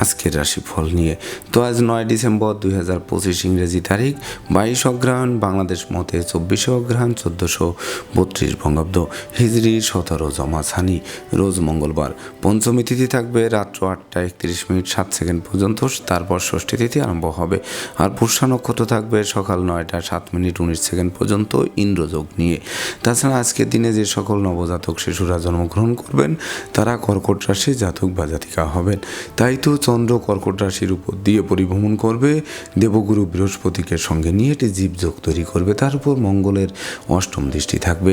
আজকের রাশিফল নিয়ে। তো আজ নয় ডিসেম্বর দুই হাজার পঁচিশ ইংরেজি তারিখ, বাইশ অগ্রহায়ণ বাংলাদেশ মতে চব্বিশে অগ্রহায়ণ চোদ্দোশো বত্রিশ বঙ্গাব্দ। হিজড়ি, সতেরো জমাছানি রোজ মঙ্গলবার। পঞ্চমী তিথি থাকবে রাত্র আটটা একত্রিশ মিনিট সাত সেকেন্ড পর্যন্ত, তারপর ষষ্ঠী তিথি আরম্ভ হবে। আর পুষ্যা নক্ষত্র থাকবে সকাল নয়টা সাত মিনিট উনিশ সেকেন্ড পর্যন্ত ইন্দ্রযোগ নিয়ে। তাছাড়া আজকের দিনে যে সকল নবজাতক শিশুরা জন্মগ্রহণ করবেন, তারা কর্কট রাশি জাতক বা জাতিকা হবেন। তাই তো চন্দ্র কর্কট রাশির উপর দিয়ে পরিভ্রমণ করবে। দেবগুরু বৃহস্পতিকে সঙ্গে নিয়ে এটি জীবযোগ তৈরি করবে। তার উপর মঙ্গলের অষ্টম দৃষ্টি থাকবে।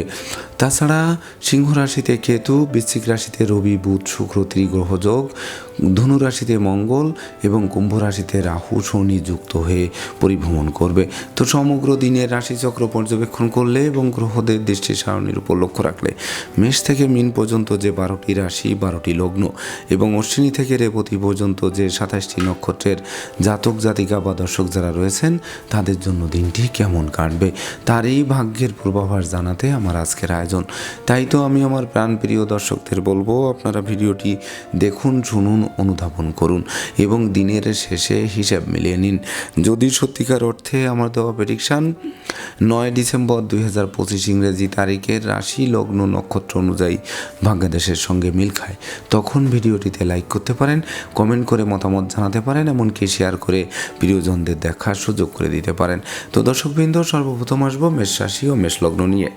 তাছাড়া সিংহ রাশিতে কেতু, বৃশ্চিক রাশিতে রবি, বুধ, শুক্র, ত্রিগ্রহ যোগ, ধনু রাশিতে মঙ্গল এবং কুম্ভ রাশিতে রাহু, শনি যুক্ত হয়ে পরিভ্রমণ করবে। তো সমগ্র দিনের রাশিচক্র পর্যবেক্ষণ করলে এবং গ্রহদের দৃষ্টি সারণীর উপর লক্ষ্য রাখলে মেষ থেকে মিন পর্যন্ত যে বারোটি রাশি, বারোটি লগ্ন এবং অশ্বিনী থেকে রেবতী পর্যন্ত যে সাতাশটি নক্ষত্রের জাতক, জাতিকা বা দর্শক যারা রয়েছেন, তাদের জন্য দিনটি কেমন কাটবে, তার এই ভাগ্যের পূর্বাভাস জানাতে আমার আজকের আয়োজন। তাই তো আমি আমার প্রাণপ্রিয় দর্শকদের বলব, আপনারা ভিডিওটি দেখুন, শুনুন, অনুধাবন করুন এবং দিনের শেষে হিসাব মিলিয়ে নিন। যদি সত্যিকার অর্থে আমার দেওয়া প্রেডিকশান নয় ডিসেম্বর দুই হাজার পঁচিশ ইংরেজি তারিখের রাশি লগ্ন নক্ষত্র অনুযায়ী ভাগ্যাদেশের সঙ্গে মিল খায়, তখন ভিডিওটিতে লাইক করতে পারেন কমেন্ট করে মতামত জানাতে পারেন, এমনকি শেয়ার করে প্রিয়জনদের দেখার সুযোগ করে দিতে পারেন। তো দর্শকবৃন্দ, সর্বপ্রথম আসব মেষ রাশি ও মেষ লগ্ন নিয়ে।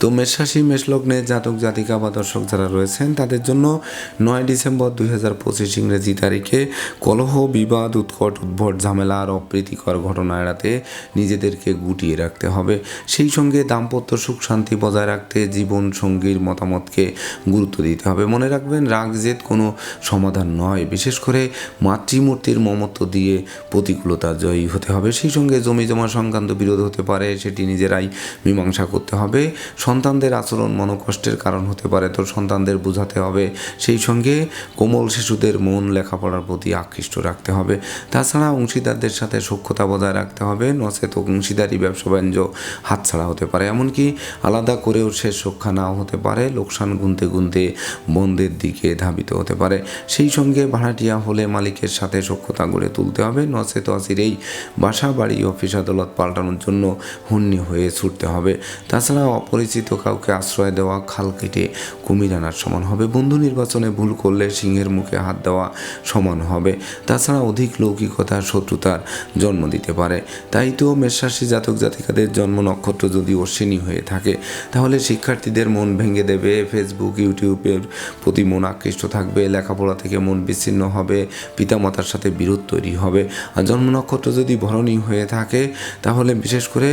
তো মেষরাশি, মেষলগ্নে জাতক, জাতিকা বা দর্শক যারা রয়েছেন, তাদের জন্য নয় ডিসেম্বর দুই হাজার পঁচিশ ইংরেজি তারিখে কলহ, বিবাদ, উৎকট, উদ্ভট, ঝামেলা আর অপ্রীতিকর ঘটনা এড়াতে নিজেদেরকে গুটিয়ে রাখতে হবে। সেই সঙ্গে দাম্পত্য সুখ শান্তি বজায় রাখতে জীবন সঙ্গীর মতামতকে গুরুত্ব দিতে হবে। মনে রাখবেন, রাগ, জেদ কোনো সমাধান নয়। বিশেষ করে মাতৃমূর্তির মমত্ব দিয়ে প্রতিকূলতা জয়ী হতে হবে। সেই সঙ্গে জমি জমা সংক্রান্ত বিরোধ হতে পারে, সেটি নিজেরাই মীমাংসা করতে হবে। সন্তানদের আচরণ মনোকষ্টের কারণ হতে পারে, তো সন্তানদের বোঝাতে হবে। সেই সঙ্গে কোমল শিশুদের মন, লেখাপড়ার প্রতি আকৃষ্ট রাখতে হবে। তাছাড়া অংশীদারদের সাথে সক্ষতা বজায় রাখতে হবে। নচেত অংশীদারি, ব্যবসা, বাণিজ্য হাতছাড়া হতে পারে। এমনকি আলাদা করেও শেষ রক্ষা নাও হতে পারে। লোকসান গুনতে গুনতে বন্ধের দিকে ধাবিত হতে পারে। সেই সঙ্গে ভাড়াটিয়া হলে মালিকের সাথে সক্ষতা গড়ে তুলতে হবে। নচেত অচিরেই বাসা, বাড়ি, অফিস, আদালত পাল্টানোর জন্য হুন্নি হয়ে ছুটতে হবে। তাছাড়া অপরিচিত কাউকে আশ্রয় দেওয়া, খাল কেটে কুমির আনার সমান হবে। বন্ধু নির্বাচনে ভুল করলে সিংহের মুখে হাত দেওয়া সমান হবে। তাছাড়া অধিক লৌকিকতা, শত্রুতার জন্ম দিতে পারে। তাই তো মেষরাশি জাতক জাতিকাদের জন্ম নক্ষত্র যদি অশ্বিনী হয়ে থাকে, তাহলে শিক্ষার্থীদের মন ভেঙে দেবে। ফেসবুক ইউটিউবের প্রতি মন আকৃষ্ট থাকবে। লেখাপড়া থেকে মন বিচ্ছিন্ন হবে। পিতামাতার সাথে বিরোধ তৈরি হবে। আর জন্ম নক্ষত্র যদি ভরণী হয়ে থাকে, তাহলে বিশেষ করে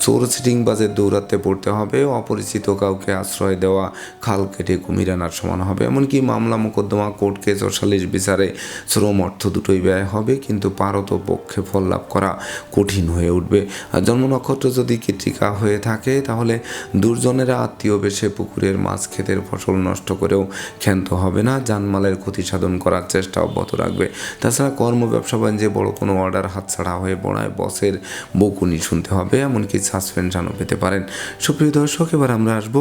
চোর সিটিংবাজের দৌরাত্মে পড়তে হবে। অপরিচিত কাউকে আশ্রয় দেওয়া, খাল কেটে কুমির আনার সমান হবে। এমনকি মামলা মোকদ্দমা, কোর্ট কেস ও সালিশ বিচারে শ্রম অর্থ দুটোই ব্যয় হবে, কিন্তু পারত পক্ষে ফল লাভ করা কঠিন হয়ে উঠবে। আর জন্ম নক্ষত্র যদি কৃত্রিকা হয়ে থাকে, তাহলে দুর্জনেরা আত্মীয় বেশে পুকুরের মাছ ক্ষেতের ফসল নষ্ট করেও ক্ষান্ত হবে না। জানমালের ক্ষতি সাধন করার চেষ্টা অব্যাহত রাখবে। তাছাড়া কর্ম, ব্যবসা, বাণিজ্যে বড় কোনো অর্ডার হাতছাড়া হয়ে পড়ায় বসের বকুনি শুনতে হবে, এমনকি সাসপেনশনও পেতে পারেন। সুপ্রিয় দর্শক, এবার আমরা আসব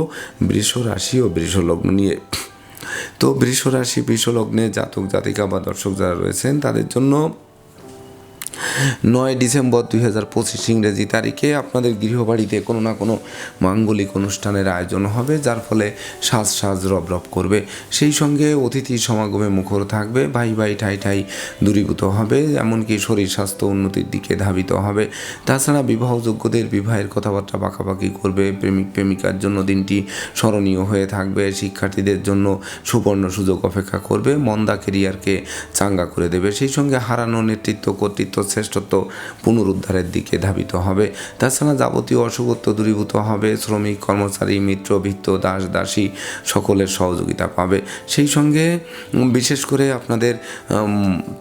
বৃষ রাশি ও বৃষ লগ্ন নিয়ে। তো বৃষ রাশি, বৃষ লগ্নে জাতক, জাতিকা বা দর্শক যারা রয়েছেন, তাদের জন্য নয় ডিসেম্বর দুই হাজার পঁচিশ ইংরেজি তারিখে আপনাদের গৃহবাড়িতে কোনো না কোনো মাঙ্গলিক অনুষ্ঠানের আয়োজন হবে, যার ফলে সাজ সাজ রব রব করবে। সেই সঙ্গে অতিথি সমাগমে মুখর থাকবে, ভাই ভাই ঠাই ঠাই দূরীভূত হবে, এমনকি শরীর স্বাস্থ্য উন্নতির দিকে ধাবিত হবে। তাছাড়া বিবাহযোগ্যদের বিবাহের কথাবার্তা পাকাপাকি করবে, প্রেমিক প্রেমিকার জন্য দিনটি স্মরণীয় হয়ে থাকবে, শিক্ষার্থীদের জন্য সুবর্ণ সুযোগ অপেক্ষা করবে, মন্দা কেরিয়ারকে চাঙ্গা করে দেবে। সেই সঙ্গে হারানো নেতৃত্ব কর্তৃত্ব শ্রেষ্ঠত্ব পুনরুদ্ধারের দিকে ধাবিত হবে। তাছাড়া যাবতীয় অশুভত্ব দূরীভূত হবে। শ্রমিক, কর্মচারী, মিত্র, ভিত্ত, দাস, দাসী সকলের সহযোগিতা পাবে। সেই সঙ্গে বিশেষ করে আপনাদের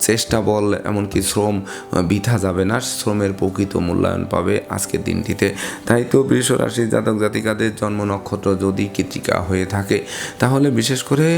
চেষ্টা বল এমনকি শ্রম বৃথা যাবে না। শ্রমের প্রকৃত মূল্যায়ন পাবে আজকের দিনটিতে। তাই তো বৃষ রাশির জাতক জাতিকাদের জন্ম নক্ষত্র যদি কৃতিকা হয়ে থাকে, তাহলে বিশেষ করে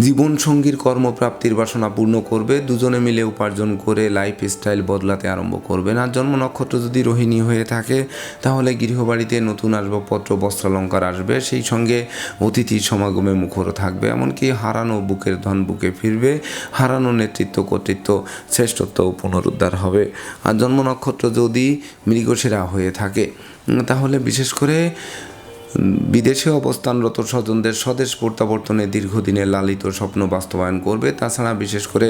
জীবনসঙ্গীর কর্মপ্রাপ্তির বাসনা পূর্ণ করবে, দুজনে মিলে উপার্জন করে লাইফ স্টাইল বদলাতে আরম্ভ করবেন আর জন্ম নক্ষত্র যদি রোহিণী হয়ে থাকে, তাহলে গৃহবাড়িতে নতুন আসবাবপত্র, বস্ত্রালঙ্কার আসবে। সেই সঙ্গে অতিথির সমাগমে মুখর থাকবে। এমনকি হারানো বুকের ধন বুকে ফিরবে। হারানো নেতৃত্ব, কর্তৃত্ব, শ্রেষ্ঠত্ব পুনরুদ্ধার হবে। আর জন্ম নক্ষত্র যদি মৃগসেরা হয়ে থাকে তাহলে বিশেষ করে বিদেশে অবস্থানরত স্বজনদের স্বদেশ প্রত্যাবর্তনে দীর্ঘদিনের লালিত স্বপ্ন বাস্তবায়ন করবে। তাছাড়া বিশেষ করে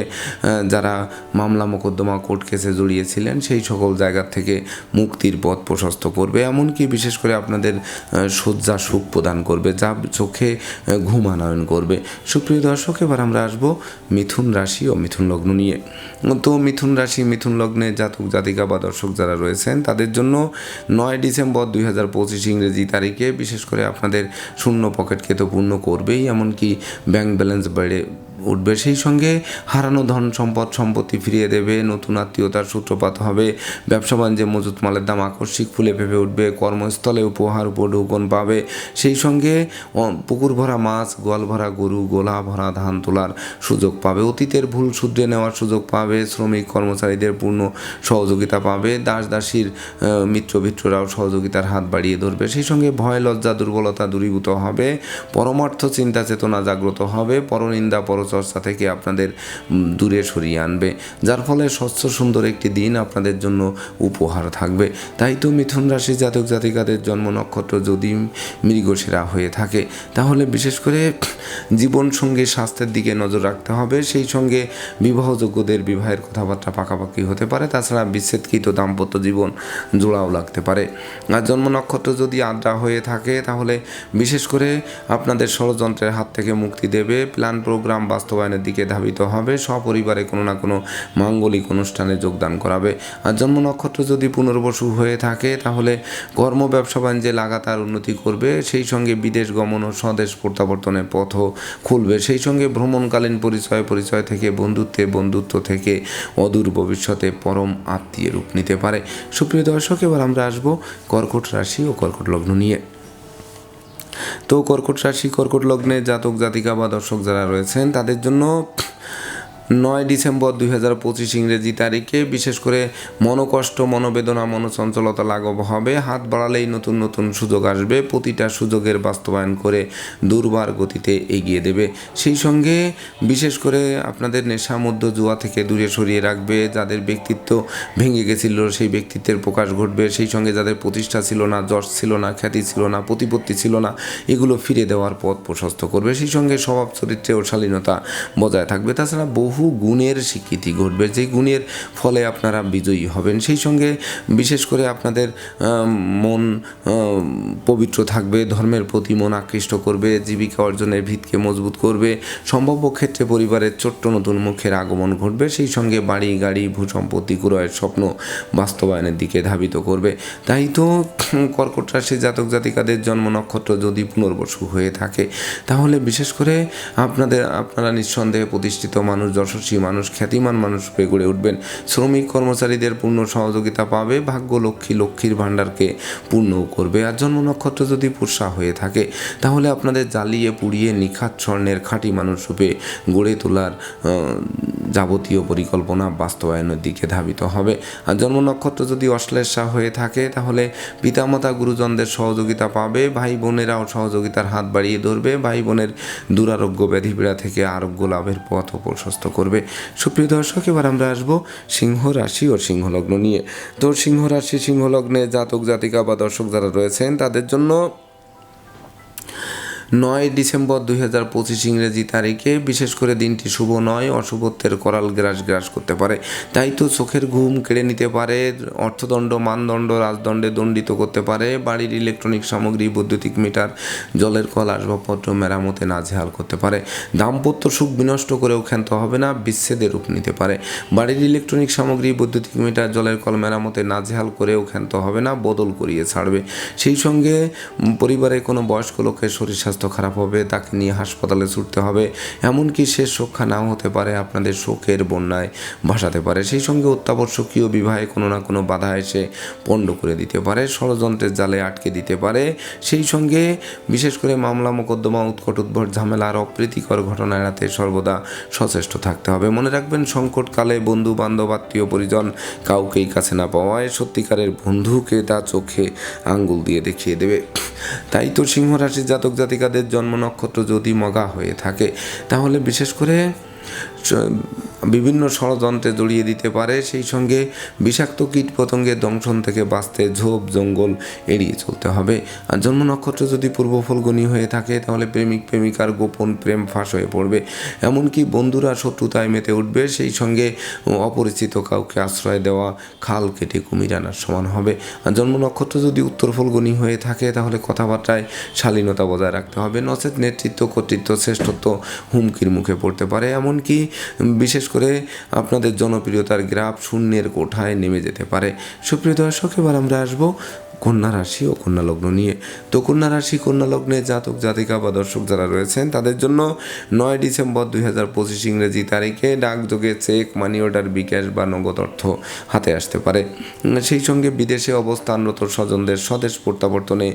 যারা মামলা মোকদ্দমা কোর্ট কেসে জড়িয়েছিলেন সেই সকল জায়গা থেকে মুক্তির পথ প্রশস্ত করবে। এমনকি বিশেষ করে আপনাদের শয্যা সুখ প্রদান করবে যা চোখে আহ, ঘুম আনয়ন করবে। সুপ্রিয় দর্শক এবার আমরা আসব মিথুন রাশি ও মিথুন লগ্ন নিয়ে। তো মিথুন রাশি মিথুন লগ্নে জাতক জাতিকা বা দর্শক যারা রয়েছেন তাদের জন্য নয় ডিসেম্বর দুই হাজার পঁচিশ ইংরেজি তারিখে বিশেষ করে আপনাদের শূন্য পকেটকে তো পূর্ণ করবেই এমনকি ব্যাংক ব্যালেন্স বেড়ে উঠবে সেই সঙ্গে হারানো ধন সম্পদ সম্পত্তি ফিরিয়ে দেবে, নতুন আত্মীয়তার সূত্রপাত হবে, ব্যবসা বাণিজ্যে মজুত মালের দাম আকস্মিক ফুলে ভেবে উঠবে, কর্মস্থলে উপহার উপঢৌকন পাবে। সেই সঙ্গে পুকুর ভরা মাছ, গোয়াল ভরা গরু, গোলা ভরা ধান তোলার সুযোগ পাবে। অতীতের ভুল শুধরে নেওয়ার সুযোগ পাবে, শ্রমিক কর্মচারীদের পূর্ণ সহযোগিতা পাবে, দাস দাসীর মিত্র ভিত্ররাও সহযোগিতার হাত বাড়িয়ে ধরবে। সেই সঙ্গে ভয়, লজ্জা, দুর্বলতা দূরীভূত হবে, পরমার্থ, চিন্তা, চেতনা জাগ্রত হবে, পরনিন্দা পরচর্চা থেকে আপনাদের দূরে সরিয়ে আনবে। যার ফলে স্বচ্ছ সুন্দর একটি দিন আপনাদের জন্য উপহার থাকবে। তাই তো মিথুন রাশি জাতক জাতিকাদের জন্ম নক্ষত্র যদি মৃগশিরা হয়ে থাকে, তাহলে বিশেষ করে জীবন সঙ্গে স্বাস্থ্যের দিকে নজর রাখতে হবে। সেই সঙ্গে বিবাহযোগ্যদের বিবাহের কথাবার্তা পাকাপাকি হতে পারে। তাছাড়া বিচ্ছেদকৃত দাম্পত্য জীবন জোড়াও লাগতে পারে। আর জন্ম নক্ষত্র যদি আদ্রা হয়ে থাকে, তাহলে বিশেষ করে আপনাদের ষড়যন্ত্রের হাত থেকে মুক্তি দেবে। প্ল্যান, প্রোগ্রাম বাস্তবায়নের দিকে ধাবিত হবে। সপরিবারে কোনো না কোনো মাঙ্গলিক অনুষ্ঠানে যোগদান করাবে। আর জন্ম নক্ষত্র যদি পুনর্বসু হয়ে থাকে, তাহলে কর্ম, ব্যবসা বাণিজ্যে লাগাতার উন্নতি করবে। সেই সঙ্গে বিদেশ গমন ও স্বদেশ প্রত্যাবর্তনের পথও খুলবে। সেই সঙ্গে ভ্রমণকালীন পরিচয় পরিচয় থেকে বন্ধুত্বে বন্ধুত্ব থেকে অদূর ভবিষ্যতে পরম আত্মীয় রূপ নিতে পারে। সুপ্রিয় দর্শক, এবার আমরা আসব কর্কট রাশি ও কর্কট লগ্ন নিয়ে। তো কর্কট রাশি কর্কট লগ্নে জাতক জাতিকা বা দর্শক যারা রয়েছেন তাদের জন্য নয় ডিসেম্বর দুই হাজার পঁচিশ ইংরেজি তারিখে বিশেষ করে মনোকষ্ট, মনোবেদনা, মনোচঞ্চলতা লাঘব হবে। হাত বাড়ালেই নতুন নতুন সুযোগ আসবে। প্রতিটা সুযোগের বাস্তবায়ন করে দুর্বার গতিতে এগিয়ে দেবে। সেই সঙ্গে বিশেষ করে আপনাদের নেশা, মধ্য জুয়া থেকে দূরে সরিয়ে রাখবে। যাদের ব্যক্তিত্ব ভেঙে গেছিল, সেই ব্যক্তিত্বের প্রকাশ ঘটবে। সেই সঙ্গে যাদের প্রতিষ্ঠা ছিল না, যশ ছিল না, খ্যাতি ছিল না, প্রতিপত্তি ছিল না, এগুলো ফিরে দেওয়ার পথ প্রশস্ত করবে। সেই সঙ্গে স্বভাব চরিত্রে ও শালীনতা বজায় থাকবে। তাছাড়া বহু গুণের স্বীকৃতি ঘটবে। যে গুণের ফলে আপনারা বিজয়ী হবেন, সেই সঙ্গে বিশেষ করে আপনাদের মন পবিত্র থাকবে, ধর্মের প্রতি মন আকৃষ্ট করবে, জীবিকা অর্জনের ভিতকে মজবুত করবে, সম্ভাব্য ক্ষেত্রে পরিবারের ছোট্ট নতুন মুখের আগমন ঘটবে, সেই সঙ্গে বাড়ি, গাড়ি, ভূসম্পত্তি, ক্রয়ের স্বপ্ন বাস্তবায়নের দিকে ধাবিত করবে। তাই তো কর্কট রাশির জাতক জাতিকাদের জন্ম নক্ষত্র যদি পুনর্বসু হয়ে থাকে, তাহলে বিশেষ করে আপনাদের, আপনারা নিঃসন্দেহে প্রতিষ্ঠিত মানুষ যশস্বী মানুষ খ্যাতিমান, মানুষ রূপে গড়ে উঠবেন। শ্রমিক কর্মচারীদের পূর্ণ সহযোগিতা পাবে ভাগ্য লক্ষ্মী লক্ষ্মীর ভাণ্ডারকে পূর্ণও করবে। আর জন্ম নক্ষত্র যদি পুষা হয়ে থাকে, তাহলে আপনাদের জ্বালিয়ে পুড়িয়ে নিখাত স্বর্ণের খাঁটি মানুষ রূপে গড়ে তোলার যাবতীয় পরিকল্পনা বাস্তবায়নের দিকে ধাবিত হবে। আর জন্ম নক্ষত্র যদি অশ্লেষা হয়ে থাকে, তাহলে পিতামাতা গুরুজনদের সহযোগিতা পাবে ভাই বোনেরাও সহযোগিতার হাত বাড়িয়ে ধরবে। ভাই বোনের দুরারোগ্য ব্যাধিপীড়া থেকে আরোগ্য লাভের পথ প্রশস্ত করবে। সুপ্রিয় দর্শক, এবার আমরা আসব সিংহ রাশি ও সিংহ লগ্ন নিয়ে। তো সিংহ রাশি সিংহ লগ্নে জাতক জাতিকা বা দর্শক যারা রয়েছেন, তাদের জন্য নয় ডিসেম্বর দুই হাজার পঁচিশ ইংরেজি তারিখে, বিশেষ করে দিনটি শুভ নয়, অশুভত্বের করাল গ্রাস গ্রাস করতে পারে। তাই তো চোখের ঘুম কেড়ে নিতে পারে, অর্থদণ্ড, মানদণ্ড, রাজদণ্ডে দণ্ডিত করতে পারে, বাড়ির ইলেকট্রনিক সামগ্রী, বৈদ্যুতিক মিটার, জলের কল, আসবাবপত্র, মেরামতে নাজেহাল করতে পারে। দাম্পত্য সুখ বিনষ্ট করেও ক্ষান্ত হবে না বিচ্ছেদের রূপ নিতে পারে। বাড়ির ইলেকট্রনিক সামগ্রী, বৈদ্যুতিক মিটার, জলের কল, মেরামতে নাজেহাল করেও ক্ষান্ত হবে না, বদল করিয়ে ছাড়বে। সেই সঙ্গে পরিবারে কোনো বয়স্ক লোকের শরীর স্বাস্থ্য খারাপ হবে, তাকে নিয়ে হাসপাতালে ছুটতে হবে, এমনকি শেষ রক্ষা নাও হতে পারে, আপনাদের শোকের বন্যায় ভাসাতে পারে। সেই সঙ্গে অত্যাবশ্যকীয় বিবাহে কোনো না কোনো বাধা এসে পণ্ড করে দিতে পারে, ষড়যন্ত্রের জালে আটকে দিতে পারে। সেই সঙ্গে বিশেষ করে মামলা, মোকদ্দমা, উৎকট উদ্ভট ঝামেলা আর অপ্রীতিকর ঘটনা এড়াতে সর্বদা সচেষ্ট থাকতে হবে। মনে রাখবেন, সংকটকালে বন্ধু বান্ধব আত্মীয়, পরিজন কাউকেই কাছে না পাওয়ায় সত্যিকারের বন্ধুকে তা চোখে আঙ্গুল দিয়ে দেখিয়ে দেবে। তাই তো সিংহ রাশির জাতক জাতিকাদের জন্ম নক্ষত্র যদি মগা হয়ে থাকে তাহলে বিশেষ করে বিভিন্ন ষড়যন্ত্রে জড়িয়ে দিতে পারে, সেই সঙ্গে বিষাক্ত কীট পতঙ্গের দংশন থেকে বাঁচতে ঝোপ, জঙ্গল এড়িয়ে চলতে হবে। আর জন্ম নক্ষত্র যদি পূর্ব ফলগুনি হয়ে থাকে, তাহলে প্রেমিক, প্রেমিকার গোপন প্রেম ফাঁস হয়ে পড়বে। এমনকি বন্ধুরা শত্রুতায় মেতে উঠবে, সেই সঙ্গে অপরিচিত কাউকে আশ্রয় দেওয়া, খাল কেটে কুমির আনার সমান হবে। আর জন্ম নক্ষত্র যদি উত্তর ফলগুনি হয়ে থাকে, তাহলে কথাবার্তায় শালীনতা বজায় রাখতে হবে। নচেত নেতৃত্ব, কর্তৃত্ব, শ্রেষ্ঠত্ব হুমকির মুখে পড়তে পারে। এমনকি বিশেষ করে আপনাদের জনপ্রিয়তার গ্রাফ শূন্যের কোঠায় নেমে যেতে পারে। সুপ্রিয় দর্শক, এবার আমরা আসব কন্যা রাশি ও কন্যা লগ্ন নিয়ে। তো কন্যা রাশি, কন্যা লগ্নে জাতক, জাতিকা বা দর্শক যারা রয়েছেন, তাদের জন্য নয় ডিসেম্বর দুই হাজার পঁচিশ ইংরেজি তারিখে ডাকযোগে চেক, মানি অর্ডার, বিকাশ বা নগদ অর্থ হাতে আসতে পারে। সেই সঙ্গে বিদেশে অবস্থানরত স্বজনদের স্বদেশ প্রত্যাবর্তনে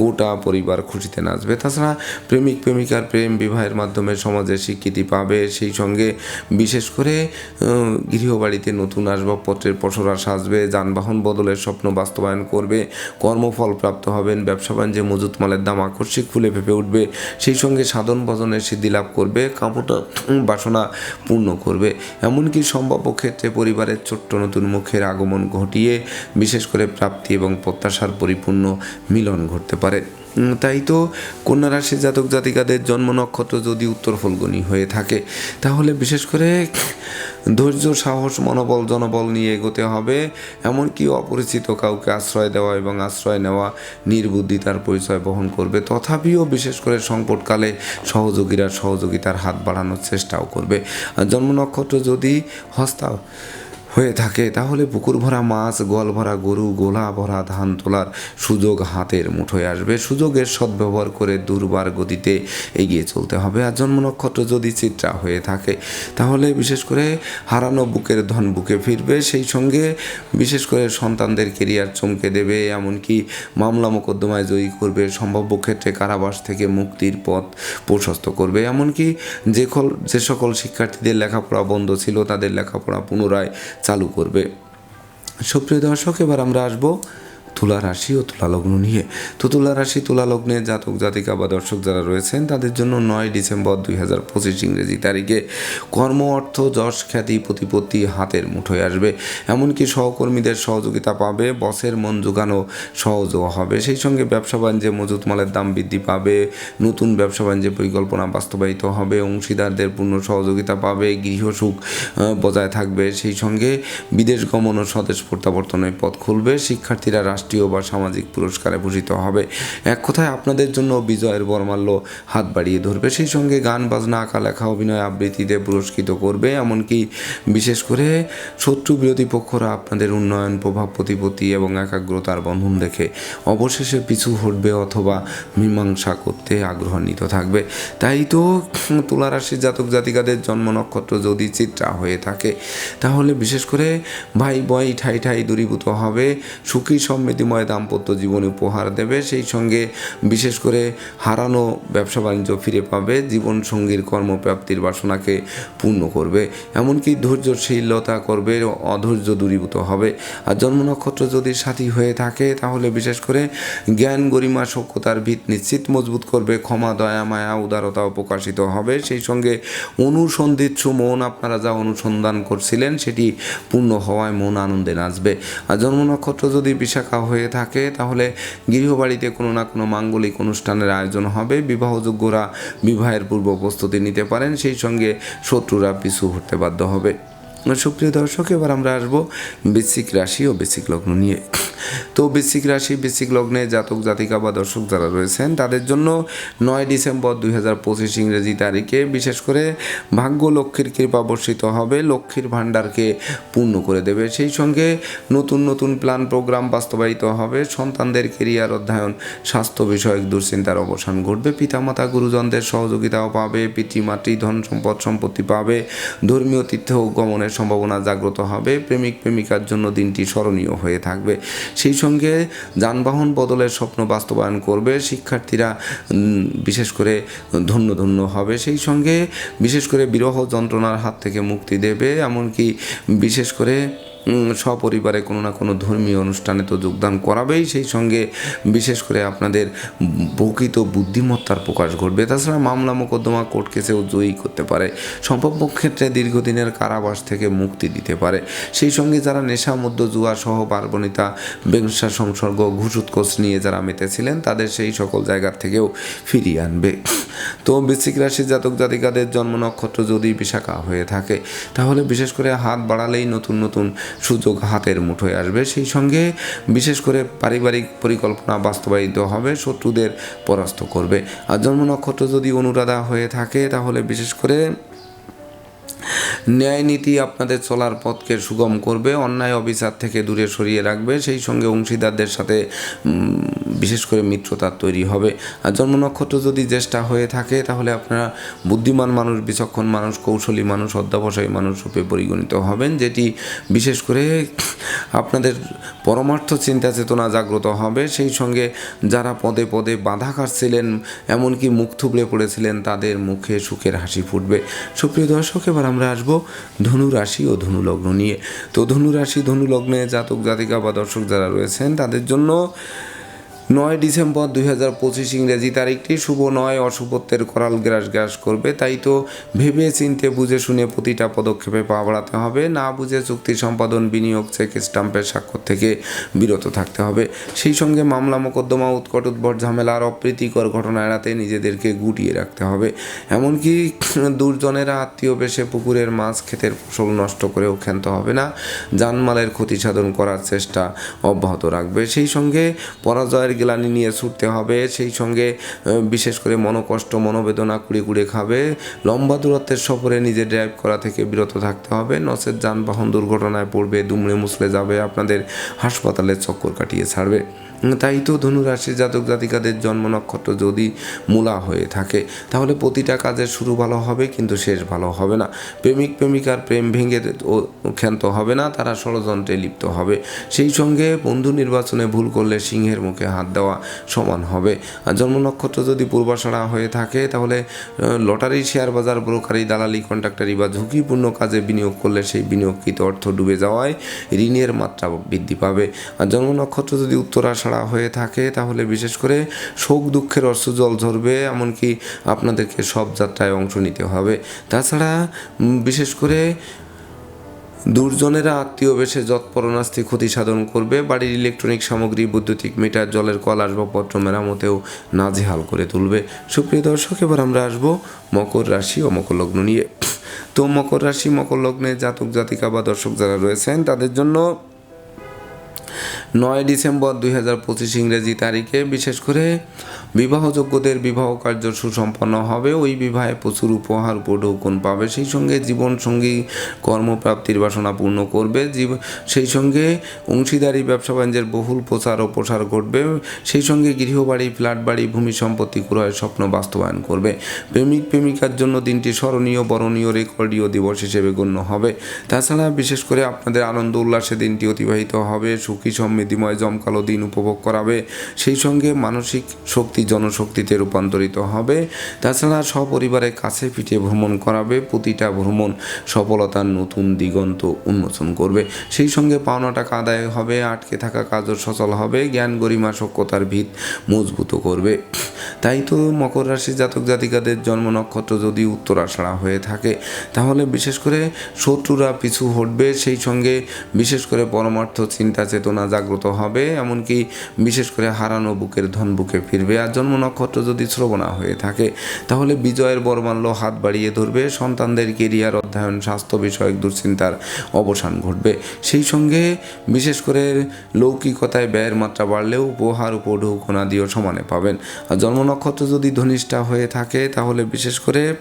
গোটা পরিবার খুশিতে নাচবে। তাছাড়া প্রেমিক, প্রেমিকার প্রেম বিবাহের মাধ্যমে সমাজে স্বীকৃতি পাবে। সেই সঙ্গে বিশেষ করে গৃহবাড়িতে নতুন আসবাবপত্রের পসরা সাজবে, যানবাহন বদলের স্বপ্ন বাস্তবায়ন করবে কর্মফল প্রাপ্ত হবেন, ব্যবসা বাণিজ্যে মজুত মালের দাম আকস্মিক ফুলে ফেপে উঠবে, সেই সঙ্গে সাধন ভজনের সিদ্ধি লাভ করবে কামটা বাসনা পূর্ণ করবে। এমনকি সম্ভাব্য ক্ষেত্রে পরিবারের ছোট্ট নতুন মুখের আগমন ঘটিয়ে বিশেষ করে প্রাপ্তি এবং প্রত্যাশার পরিপূর্ণ মিলন ঘটতে পারে। তাই তো কন্যা রাশির জাতক জাতিকাদের জন্ম নক্ষত্র যদি উত্তর ফলগুনি হয়ে থাকে, তাহলে বিশেষ করে ধৈর্য, সাহস, মনোবল, জনবল নিয়ে এগোতে হবে। এমনকি অপরিচিত কাউকে আশ্রয় দেওয়া এবং আশ্রয় নেওয়া নির্বুদ্ধিতার পরিচয় বহন করবে। তথাপিও বিশেষ করে সংকটকালে সহযোগীরা সহযোগিতার হাত বাড়ানোর চেষ্টাও করবে। জন্ম নক্ষত্র যদি হস্তা হয়ে থাকে, তাহলে পুকুর ভরা মাছ, গোয়াল ভরা গরু, গোলা ভরা ধান তোলার সুযোগ হাতের মুঠোয় আসবে। সুযোগের সদ্ব্যবহার করে দুর্বার গতিতে এগিয়ে চলতে হবে। আর জন্ম নক্ষত্র যদি চিত্রা হয়ে থাকে, তাহলে বিশেষ করে হারানো বুকের ধন বুকে ফিরবে। সেই সঙ্গে বিশেষ করে সন্তানদের কেরিয়ার চমকে দেবে। এমনকি মামলা মোকদ্দমায় জয়ী করবে। সম্ভাব্য ক্ষেত্রে কারাবাস থেকে মুক্তির পথ প্রশস্ত করবে। এমনকি যে কল যে সকল শিক্ষার্থীদের লেখাপড়া বন্ধ ছিল, তাদের লেখাপড়া পুনরায় চালু করবে। সুপ্রিয় দর্শক এবার আমরা আসব তুলা রাশি ও তুলা লগ্ন নিয়ে। তো তুলা রাশি, তুলা লগ্নে জাতক, জাতিকা বা দর্শক যারা রয়েছেন, তাদের জন্য নয় ডিসেম্বর দুই হাজার পঁচিশ ইংরেজি তারিখে কর্ম, অর্থ, যশ, খ্যাতি, প্রতিপত্তি হাতের মুঠোয় আসবে। এমনকি সহকর্মীদের সহযোগিতা পাবে, বসের মন জোগানো সহজ হবে। সেই সঙ্গে ব্যবসা বাণিজ্যে মজুত মালের দাম বৃদ্ধি পাবে, নতুন ব্যবসা বাণিজ্যের পরিকল্পনা বাস্তবায়িত হবে, অংশীদারদের পূর্ণ সহযোগিতা পাবে গৃহসুখ বজায় থাকবে। সেই সঙ্গে বিদেশ গমন ও স্বদেশ প্রত্যাবর্তনের পথ খুলবে। শিক্ষার্থীরা রাষ্ট্রীয় বা সামাজিক পুরস্কারে ভূষিত হবে। এক কথায় আপনাদের জন্য বিজয়ের বরমাল্য হাত বাড়িয়ে ধরবে? সেই সঙ্গে গান, বাজনা, আঁকা, লেখা, অভিনয় আবৃত্তিতে পুরস্কৃত করবে। এমনকি বিশেষ করে শত্রু বিরোধী পক্ষরা আপনাদের উন্নয়ন, প্রভাব, প্রতিপত্তি এবং একাগ্রতার বন্ধন দেখে অবশেষে পিছু হটবে অথবা মীমাংসা করতে আগ্রহান্বিত থাকবে। তাই তো তুলা রাশির জাতক জাতিকাদের জন্ম নক্ষত্র যদি চিত্রা হয়ে থাকে, তাহলে বিশেষ করে ভাই বই ঠাই ঠাই দূরীভূত হবে, সুখী সমৃদ্ধিময় দাম্পত্য জীবন উপহার দেবে। সেই সঙ্গে বিশেষ করে হারানো ব্যবসা বাণিজ্য ফিরে পাবে। জীবন সঙ্গীর কর্মপ্রাপ্তির বাসনাকে পূর্ণ করবে। এমনকি ধৈর্যশীলতা করবে, অধৈর্য দূরীভূত হবে। আর জন্ম নক্ষত্র যদি সাথী হয়ে থাকে, তাহলে বিশেষ করে জ্ঞান গরিমা সক্ষতার ভিত নিশ্চিত মজবুত করবে। ক্ষমা, দয়া, মায়া উদারতাও প্রকাশিত হবে। সেই সঙ্গে অনুসন্ধিৎসু মন, আপনারা যা অনুসন্ধান করছিলেন, সেটি পূর্ণ হওয়ায় মন আনন্দে নাচবে। আর জন্ম নক্ষত্র যদি বিশাখা হয়ে থাকে, তাহলে গৃহবাড়িতে কোনো না কোনো মাঙ্গলিক অনুষ্ঠানের আয়োজন হবে। বিবাহযোগ্যরা বিবাহের পূর্ব প্রস্তুতি নিতে পারেন, সেই সঙ্গে শত্রুরা পিছু হতে বাধ্য হবে। সুপ্রিয় দর্শক, এবার আমরা আসব বৃশ্চিক রাশি ও বৃশ্চিক লগ্ন নিয়ে। তো বৃশ্চিক রাশি বৃশ্চিক লগ্নে জাতক, জাতিকা বা দর্শক যারা রয়েছেন, তাদের জন্য নয় ডিসেম্বর দুই হাজার পঁচিশ ইংরেজি তারিখে বিশেষ করে ভাগ্য লক্ষ্মীর কৃপা বর্ষিত হবে, লক্ষ্মীর ভাণ্ডারকে পূর্ণ করে দেবে। সেই সঙ্গে নতুন নতুন প্ল্যান, প্রোগ্রাম বাস্তবায়িত হবে, সন্তানদের কেরিয়ার অধ্যয়ন, স্বাস্থ্য বিষয়ক দুশ্চিন্তার অবসান ঘটবে, পিতামাতা, গুরুজনদের সহযোগিতাও পাবে, পিতৃমাতৃ ধন সম্পদ সম্পত্তি পাবে, ধর্মীয় তীর্থ গমনের সম্ভাবনা জাগ্রত হবে। প্রেমিক, প্রেমিকার জন্য দিনটি স্মরণীয় হয়ে থাকবে। সেই সঙ্গে যানবাহন বদলের স্বপ্ন বাস্তবায়ন করবে। শিক্ষার্থীরা বিশেষ করে ধন্য ধন্য হবে। সেই সঙ্গে বিশেষ করে বিরহ যন্ত্রণার হাত থেকে মুক্তি দেবে। এমনকি বিশেষ করে সপরিবারে কোনো না কোনো ধর্মীয় অনুষ্ঠানে তো যোগদান করাবেই। সেই সঙ্গে বিশেষ করে আপনাদের প্রকৃত বুদ্ধিমত্তার প্রকাশ ঘটবে। তাছাড়া মামলা মোকদ্দমা কোর্ট কেসেও জয়ী করতে পারে। সম্ভাব্য ক্ষেত্রে দীর্ঘদিনের কারাবাস থেকে মুক্তি দিতে পারে। সেই সঙ্গে যারা নেশা মধ্য জুয়া সহ পার্বণিতা ব্যবসা সংসর্গ ঘুষুৎকোষ নিয়ে যারা মেতেছিলেন, তাদের সেই সকল জায়গার থেকেও ফিরিয়ে আনবে। তো বৃশ্চিক রাশির জাতক জাতিকাদের জন্ম নক্ষত্র যদি বিশাখা হয়ে থাকে, তাহলে বিশেষ করে হাত বাড়ালেই নতুন নতুন সুযোগ হাতের মুঠোয় আসবে। সেই সঙ্গে বিশেষ করে পারিবারিক পরিকল্পনা বাস্তবায়িত হবে, শত্রুদের পরাস্ত করবে। আর জন্ম নক্ষত্র যদি অনুরাধা হয়ে থাকে, তাহলে বিশেষ করে ন্যায় নীতি আপনাদের চলার পথকে সুগম করবে, অন্যায় অবিচার থেকে দূরে সরিয়ে রাখবে, সেই সঙ্গে অংশীদারদের সাথে বিশেষ করে মিত্রতার তৈরি হবে। আর জন্ম নক্ষত্র যদি জ্যেষ্ঠা হয়ে থাকে, তাহলে আপনারা বুদ্ধিমান মানুষ, বিচক্ষণ মানুষ, কৌশলী মানুষ, অধ্যাবসায়ী মানুষ রূপে পরিগণিত হবেন, যেটি বিশেষ করে আপনাদের পরমার্থ চিন্তা চেতনা জাগ্রত হবে। সেই সঙ্গে যারা পদে পদে বাধা কাটছিলেন এমনকি মুখ থুবড়ে পড়েছিলেন, তাদের মুখে সুখের হাসি ফুটবে। সুপ্রিয় দর্শক, এবার আমরা আসব ধনু রাশি ও ধনু লগ্ন নিয়ে। তো ধনু রাশি ধনু লগ্নে জাতক জাতিকা বা দর্শক যারা রয়েছেন, তাদের জন্য নয় ডিসেম্বর দুই হাজার পঁচিশ ইংরেজি তারিখটি শুভ নয় অশুভত্বের করাল গ্রাস গ্রাস করবে। তাই তো ভেবে চিনতে, বুঝে শুনে প্রতিটা পদক্ষেপে পা বাড়াতে হবে। না বুঝে চুক্তি সম্পাদন, বিনিয়োগ, চেক স্টাম্পের স্বাক্ষর থেকে বিরত থাকতে হবে। সেই সঙ্গে মামলা মোকদ্দমা, উৎকট উদ্ভট ঝামেলা আর অপ্রীতিকর ঘটনা এড়াতে নিজেদেরকে গুটিয়ে রাখতে হবে। এমনকি দুর্জনেরা আত্মীয় বেশে পুকুরের মাছ ক্ষেতের ফসল নষ্ট করেও ক্ষান্ত হবে না। জানমালের ক্ষতি সাধন করার চেষ্টা অব্যাহত রাখবে। সেই সঙ্গে পরাজয়ের গ্লানি নিয়ে ছুটতে হবে, সেই সঙ্গে বিশেষ করে মনোকষ্ট, মনোবেদনা কুড়ে কুড়ে খাবে। লম্বা দূরত্বের সফরে নিজে ড্রাইভ করা থেকে বিরত থাকতে হবে। নসের যানবাহন দুর্ঘটনায় পড়বে, দুমড়ে মুসলে যাবে, আপনাদের হাসপাতালে চক্কর কাটিয়ে ছাড়বে। তাই তো ধনুরাশি জাতক জাতিকাদের জন্ম নক্ষত্র যদি মূলা হয়ে থাকে, তাহলে প্রতিটা কাজের শুরু ভালো হবে, কিন্তু শেষ ভালো হবে না। প্রেমিক, প্রেমিকার প্রেম ভেঙে ক্ষান্ত হবে না, তারা ষড়যন্ত্রে লিপ্ত হবে। সেই সঙ্গে বন্ধু নির্বাচনে ভুল করলে সিংহের মুখে হাত দেওয়া সমান হবে। আর জন্ম নক্ষত্র যদি পূর্বাশড়া হয়ে থাকে, তাহলে লটারি, শেয়ার বাজার, ব্রোকারি, দালালি, কন্ট্রাক্টারি বা ঝুঁকিপূর্ণ কাজে বিনিয়োগ করলে সেই বিনিয়োগকৃত অর্থ ডুবে যাওয়ায় ঋণের মাত্রা বৃদ্ধি পাবে। আর জন্ম নক্ষত্র যদি উত্তরাষাঢ়া হয়ে থাকে, তাহলে বিশেষ করে শোক দুঃখের অশ্রু জল ঝরবে, এমনকি আপনাদেরকে সব যাত্রায় অংশ নিতে হবে। তাছাড়া বিশেষ করে দুর্জনেরা আত্মীয় বেশে যৎপরণাস্তি ক্ষতি সাধন করবে, বাড়ির ইলেকট্রনিক সামগ্রী, বৈদ্যুতিক মিটার, জলের কল, আসবাবপত্র, মেরামতেও নাজেহাল করে তুলবে। সুপ্রিয় দর্শক, এবার আমরা আসব মকর রাশি ও মকর লগ্ন নিয়ে। তো মকর রাশি, মকর লগ্নে জাতক জাতিকা বা দর্শক যারা রয়েছেন, তাদের জন্য নয় ডিসেম্বর দুই হাজার পঁচিশ ইংরেজি তারিখে বিশেষ করে বিবাহযোগ্যদের বিবাহ কার্য সুসম্পন্ন হবে, ওই বিবাহে প্রচুর উপহার উপঢৌকন পাবে। সেই সঙ্গে জীবন সঙ্গী কর্মপ্রাপ্তির বাসনা পূর্ণ করবে। সেই সঙ্গে অংশীদারি, ব্যবসা বাণিজ্যের বহুল প্রচার ও প্রসার ঘটবে। সেই সঙ্গে গৃহবাড়ি ফ্ল্যাট বাড়ি ভূমি সম্পত্তি ক্রয়ের স্বপ্ন বাস্তবায়ন করবে। প্রেমিক, প্রেমিকার জন্য দিনটি স্মরণীয়, বরণীয়, রেকর্ডীয় দিবস হিসেবে গণ্য হবে। তাছাড়া বিশেষ করে আপনাদের আনন্দ উল্লাসে দিনটি অতিবাহিত হবে। সুখী, সমৃদ্ধিময়, জমকালো দিন উপভোগ করাবে। সেই সঙ্গে মানসিক শক্তি জনশক্তিতে রূপান্তরিত হবে। তাছাড়া সপরিবারের কাছে পিঠে ভ্রমণ করাবে। প্রতিটা ভ্রমণ সফলতার নতুন দিগন্ত উন্মোচন করবে। সেই সঙ্গে পাওনা টাকা আদায় হবে, আটকে থাকা কাজও সচল হবে। জ্ঞান, গরিমা সক্ষতার ভিত মজবুত করবে। তাই তো মকর রাশি জাতক জাতিকাদের জন্ম নক্ষত্র যদি উত্তরাষাঢ়া হয়ে থাকে, তাহলে বিশেষ করে শত্রুরা পিছু হটবে। সেই সঙ্গে বিশেষ করে পরমার্থ, চিন্তা, চেতনা জাগ্রত হবে। এমনকি বিশেষ করে হারানো বুকের ধন বুকে ফিরবে। জন্ম নক্ষত্র যদি শ্রবণা হয়ে থাকে, তাহলে বিজয়ের বরমাল্য হাত বাড়িয়ে ধরবে। সন্তানদের কেরিয়ার অধ্যয়ন, স্বাস্থ্য বিষয়ক দুশ্চিন্তার অবসান ঘটবে। সেই সঙ্গে বিশেষ করে লৌকিকতায় ব্যয়ের মাত্রা বাড়লেও উপহার উপঢৌকনা সমানে পাবেন। আর জন্ম নক্ষত্র যদি ধনিষ্ঠা হয়ে থাকে, তাহলে বিশেষ করে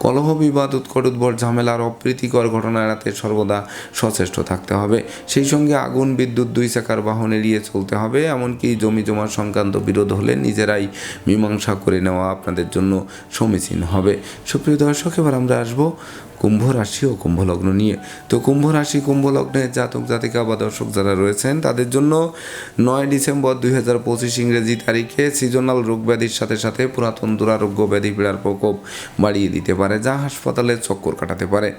কলহ বিবাদ, উৎকট উদ্ভট ঝামেলার অপ্রীতিকর ঘটনা এড়াতে সর্বদা সচেষ্ট থাকতে হবে। সেই সঙ্গে আগুন, বিদ্যুৎ, দুই চাকার বাহন এড়িয়ে চলতে হবে। এমনকি জমি জমা সংক্রান্ত বিরোধ হলে নিজেরাই মীমাংসা করে নেওয়া আপনাদের জন্য সমীচীন হবে। সুপ্রিয় দর্শক এবার আমরা আসব কুম্ভ রাশি ও কুম্ভ লগ্ন নিয়ে। তো কুম্ভ রাশি কুম্ভ জাতক, জাতিকা বা দর্শক যারা রয়েছেন, তাদের জন্য নয় ডিসেম্বর দুই হাজার পঁচিশ ইংরেজি তারিখে সিজনাল রোগ ব্যাধির সাথে সাথে পুরাতন দুরারোগ্য ব্যাধি পীড়ার প্রকোপ বাড়িয়ে দিতে পারে, যা হাসপাতালে চক্কর কাটাতে পারে।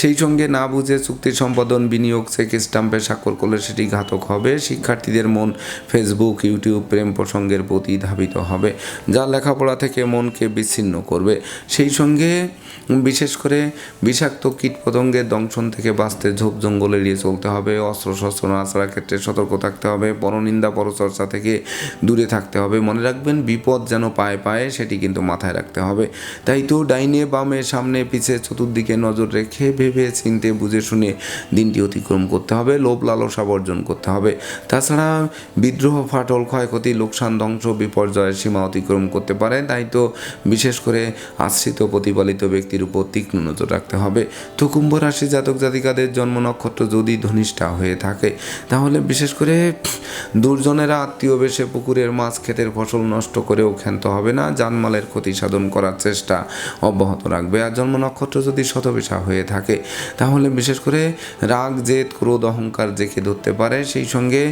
সেই সঙ্গে না বুঝে চুক্তি সম্পাদন, বিনিয়োগ, চেক স্টাম্পে স্বাক্ষর করলে সেটি ঘাতক হবে। শিক্ষার্থীদের মন ফেসবুক, ইউটিউব, প্রেম প্রসঙ্গের প্রতি ধাবিত হবে, যা লেখাপড়া থেকে মনকে বিচ্ছিন্ন করবে। সেই সঙ্গে বিশেষ করে বিষাক্ত কীট পতঙ্গের দংশন থেকে বাঁচতে ঝোপ জঙ্গল এড়িয়ে চলতে হবে, অস্ত্র শস্ত্র নাচড়ার ক্ষেত্রে সতর্ক থাকতে হবে, পরনিন্দা পরচর্চা থেকে দূরে থাকতে হবে। মনে রাখবেন, বিপদ যেন পায়ে পায়ে, সেটি কিন্তু মাথায় রাখতে হবে। তাই তো ডাইনে বামে সামনে পিছে চতুর্দিকে নজর রেখে ভেবে চিনতে, বুঝে শুনে দিনটি অতিক্রম করতে হবে, লোভ লালসা বর্জন করতে হবে। তাছাড়া বিদ্রোহ, ফাটল, ক্ষয়ক্ষতি, লোকসান, ধ্বংস বিপর্যয়ের সীমা অতিক্রম করতে পারে। তাই তো বিশেষ করে আশ্রিত, প্রতিপালিত ব্যক্তির উপর তীক্ষ্ণ নজর রাখতে হবে। তো কুম্ভ রাশি জাতক জাতিকাদের জন্ম নক্ষত্র যদি ধনিষ্ঠা হয়ে থাকে, তাহলে বিশেষ করে দুর্জনেরা আত্মীয় বেশে পুকুরের মাছ ক্ষেতের ফসল নষ্ট করেও ক্ষান্ত হবে না। জানমালের ক্ষতি সাধন করার চেষ্টা অব্যাহত রাখবে। আর জন্ম নক্ষত্র যদি শতবিশা হয়ে থাকে, তাহলে বিশেষ করে রাগ, জেদ, ক্রোধ, অহংকার জেকে ধরতে পারে। সেই সঙ্গে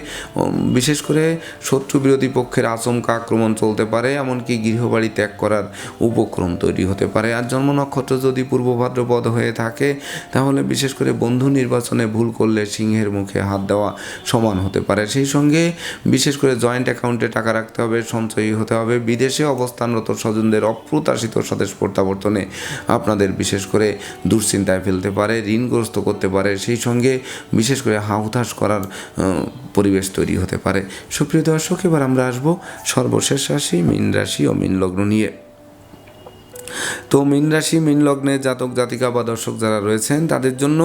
বিশেষ করে শত্রু বিরোধী পক্ষের আচমকা আক্রমণ চলতে পারে, এমনকি গৃহবাড়ি ত্যাগ করার উপক্রম তৈরি হতে পারে। আর জন্ম নক্ষত্র যদি পূর্ব ভাদ্রপদ হয়ে থাকে, তাহলে বিশেষ করে বন্ধু নির্বাচনে ভুল করলে সিংহের মুখে হাত দেওয়া সমান হতে পারে। সেই সঙ্গে বিশেষ করে জয়েন্ট অ্যাকাউন্টে টাকা রাখতে হবে, সঞ্চয়ী হতে হবে। বিদেশে অবস্থানরত স্বজনদের অপ্রত্যাশিত স্বদেশ প্রত্যাবর্তনে আপনাদের বিশেষ করে দুশ্চিন্তায় ফেলতে পারে, ঋণগ্রস্ত করতে পারে। সেই সঙ্গে বিশেষ করে হাহুতাশ করার পরিবেশ তৈরি হতে পারে। সুপ্রিয় দর্শক, এবার আমরা আসব সর্বশেষ রাশি, মীন রাশি ও মীন লগ্ন নিয়ে। তো মীন রাশি, মীন লগ্নে জাতক, জাতিকা বা দর্শক যারা রয়েছেন, তাদের জন্য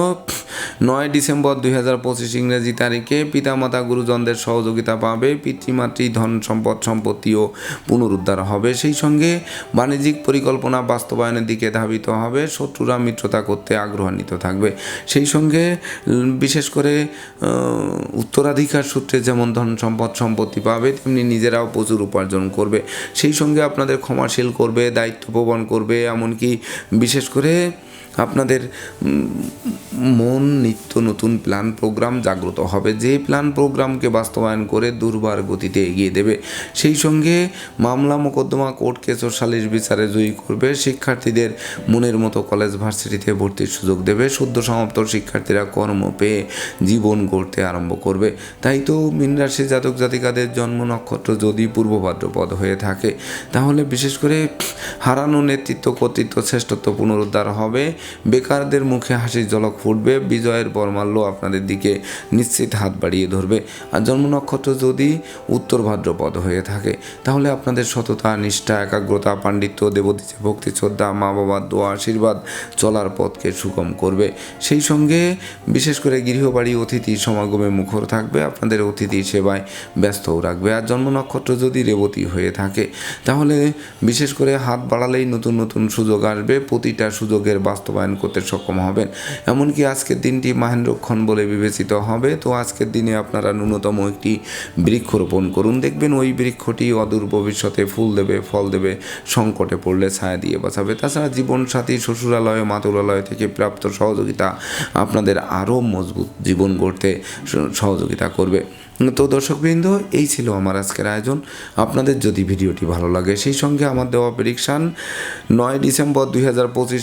নয় ডিসেম্বর দুই হাজার পঁচিশ ইংরেজি তারিখে পিতামাতা গুরুজনদের সহযোগিতা পাবে, পিতৃমাতৃ ধন সম্পদ, সম্পত্তিও পুনরুদ্ধার হবে। সেই সঙ্গে বাণিজ্যিক পরিকল্পনা বাস্তবায়নের দিকে ধাবিত হবে, শত্রুরা মিত্রতা করতে আগ্রহান্বিত থাকবে। সেই সঙ্গে বিশেষ করে উত্তরাধিকার সূত্রে যেমন ধন সম্পদ, সম্পত্তি পাবে, তেমনি নিজেরাও প্রচুর উপার্জন করবে। সেই সঙ্গে আপনাদের ক্ষমাশীল করবে, দায়িত্ব প্রবণ করবে এমনকি বিশেষ করে আপনাদের মন নিত্য নতুন প্ল্যান প্রোগ্রাম জাগ্রত হবে। যে প্ল্যান প্রোগ্রামকে বাস্তবায়ন করে দুর্বার গতিতে এগিয়ে দেবে, সেই সঙ্গে মামলা মোকদ্দমা কোর্ট কেস ও সালিশ বিচারে জয়ী করবে, শিক্ষার্থীদের মনের মতো কলেজ ভার্সিটিতে ভর্তির সুযোগ দেবে, সদ্য সমাপ্ত শিক্ষার্থীরা কর্ম পেয়ে জীবন গড়তে আরম্ভ করবে। তাই তো মীন রাশি জাতক জাতিকাদের জন্ম নক্ষত্র যদি পূর্ব ভাদ্রপদ হয়ে থাকে, তাহলে বিশেষ করে হারানো নেতৃত্ব কর্তৃত্ব শ্রেষ্ঠত্ব পুনরুদ্ধার হবে। বেকারদের মুখে হাসির ঝলক ফুটবে, বিজয়ের বর্মাল্য আপনাদের দিকে নিশ্চিত হাত বাড়িয়ে ধরবে। আর জন্ম নক্ষত্র যদি উত্তর ভাদ্রপদ হয়ে থাকে, তাহলে আপনাদের সততা, নিষ্ঠা, একাগ্রতা, পাণ্ডিত্য দেবতীতে ভক্তি, শ্রদ্ধা মা বাবার দোয়া, আশীর্বাদ চলার পথকে সুগম করবে। সেই সঙ্গে বিশেষ করে গৃহবাড়ি, অতিথি সমাগমে মুখর থাকবে, আপনাদের অতিথি সেবায় ব্যস্তও রাখবে। আর জন্ম নক্ষত্র যদি রেবতী হয়ে থাকে, তাহলে বিশেষ করে হাত বাড়ালেই নতুন নতুন সুযোগ আসবে। প্রতিটা সুযোগের বাস্তবায়ন করতে সক্ষম হবেন। এমনকি আজকের দিনটি মাহেন্দ্রক্ষণ বলে বিবেচিত হবে। তো আজকের দিনে আপনারা ন্যূনতম একটি বৃক্ষরোপণ করুন। দেখবেন ওই বৃক্ষটি অদূর ভবিষ্যতে ফুল দেবে, ফল দেবে, সংকটে পড়লে ছায়া দিয়ে বাঁচাবে। তাছাড়া জীবনসাথী, শ্বশুরালয়, মাতুলালয় থেকে প্রাপ্ত সহযোগিতা আপনাদের আরও মজবুত জীবন গড়তে সহযোগিতা করবে। তো দর্শকবৃন্দ, এই ছিল আমার আজকের আয়োজন। আপনাদের যদি ভিডিওটি ভালো লাগে, সেই সঙ্গে আমার দেওয়া প্রেডিকশান নয় ডিসেম্বর দুই হাজার পঁচিশ